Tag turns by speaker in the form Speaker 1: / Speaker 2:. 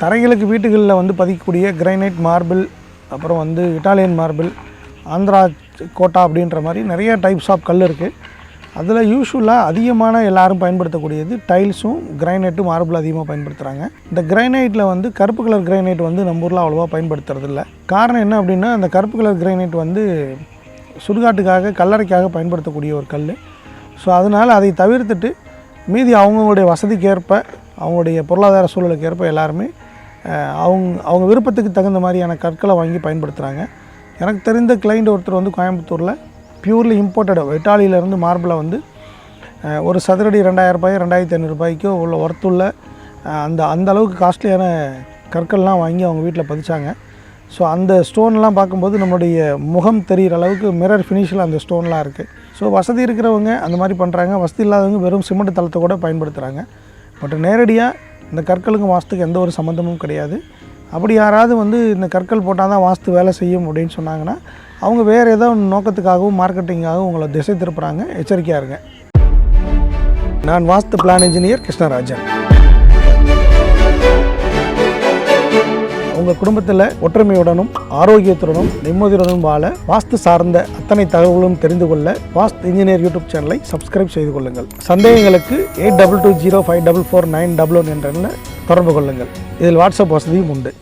Speaker 1: தரைகளுக்கு வீட்டுகளில் வந்து பதிக்கக்கூடிய granite marble அப்புறம் வந்து இட்டாலியன் மார்பிள் ஆந்திரா கோட்டா அப்படின்ற மாதிரி நிறைய டைப்ஸ் ஆஃப் கல் இருக்குது அதில் யூஸ்வலாக அதிகமான எல்லாரும் பயன்படுத்தக்கூடியது டைல்ஸும் கிரைனைட்டும் மார்பிள் அதிகமாக பயன்படுத்துகிறாங்க இந்த கிரைனைட்டில் வந்து கருப்பு கலர் கிரைனைட் வந்து நம்ம ஊரில் அவ்வளோவா பயன்படுத்துறது இல்லை காரணம் என்ன அப்படின்னா அந்த கருப்பு கலர் கிரைனைட் வந்து சுடுகாட்டுக்காக கல்லறைக்காக பயன்படுத்தக்கூடிய ஒரு கல் ஸோ அதனால் அதை தவிர்த்துட்டு மீதி அவங்களுடைய வசதிக்கேற்ப அவங்களுடைய பொருளாதார சூழலுக்கு ஏற்ப எல்லாருமே அவங்க அவங்க விருப்பத்துக்கு தகுந்த மாதிரியான கற்களை வாங்கி பயன்படுத்துகிறாங்க எனக்கு தெரிந்த கிளைண்ட் ஒருத்தர் வந்து கோயம்புத்தூரில் பியூர்லி இம்போர்ட்டடாக இட்டாலியிலேருந்து மார்பிளை வந்து ஒரு சதுரடி ரெண்டாயிரம் ரூபாய் ரெண்டாயிரத்தி ஐநூறுரூபாய்க்கோ உள்ள ஒர்த்துள்ள அந்த அந்த அளவுக்கு காஸ்ட்லியான கற்கள்லாம் வாங்கி அவங்க வீட்டில் பதிச்சாங்க. ஸோ அந்த ஸ்டோன்லாம் பார்க்கும்போது நம்மளுடைய முகம் தெரிகிற அளவுக்கு மிரர் ஃபினிஷில் அந்த ஸ்டோன்லாம் இருக்குது ஸோ வசதி இருக்கிறவங்க அந்த மாதிரி பண்ணுறாங்க வசதி இல்லாதவங்க வெறும் சிமெண்ட் தளத்தை கூட பயன்படுத்துகிறாங்க பட் நேரடியாக இந்த கற்களுக்கும் வாஸ்துக்கு எந்த ஒரு சம்மந்தமும் கிடையாது. அப்படி யாராவது வந்து இந்த கற்கள் போட்டால் தான் வாஸ்து வேலை செய்யும் அப்படின்னு சொன்னாங்கன்னா அவங்க வேறு ஏதோ நோக்கத்துக்காகவும் மார்க்கெட்டிங்காகவும் உங்களை திசை திருப்புறாங்க. எச்சரிக்கையாக இருங்க. நான் வாஸ்து பிளான் இன்ஜினியர் கிருஷ்ணராஜன். உங்கள் குடும்பத்தில் ஒற்றுமையுடனும் ஆரோக்கியத்துடனும் நிம்மதியுடனும் வாழ வாஸ்து சார்ந்த அத்தனை தகவலும் தெரிந்து கொள்ள வாஸ்து இன்ஜினியர் யூடியூப் சேனலை சப்ஸ்கிரைப் செய்து கொள்ளுங்கள். சந்தேகங்களுக்கு eight double two zero five double four nine double one என்ற தொடர்பு கொள்ளுங்கள். இதில் வாட்ஸ்அப் வசதியும் உண்டு.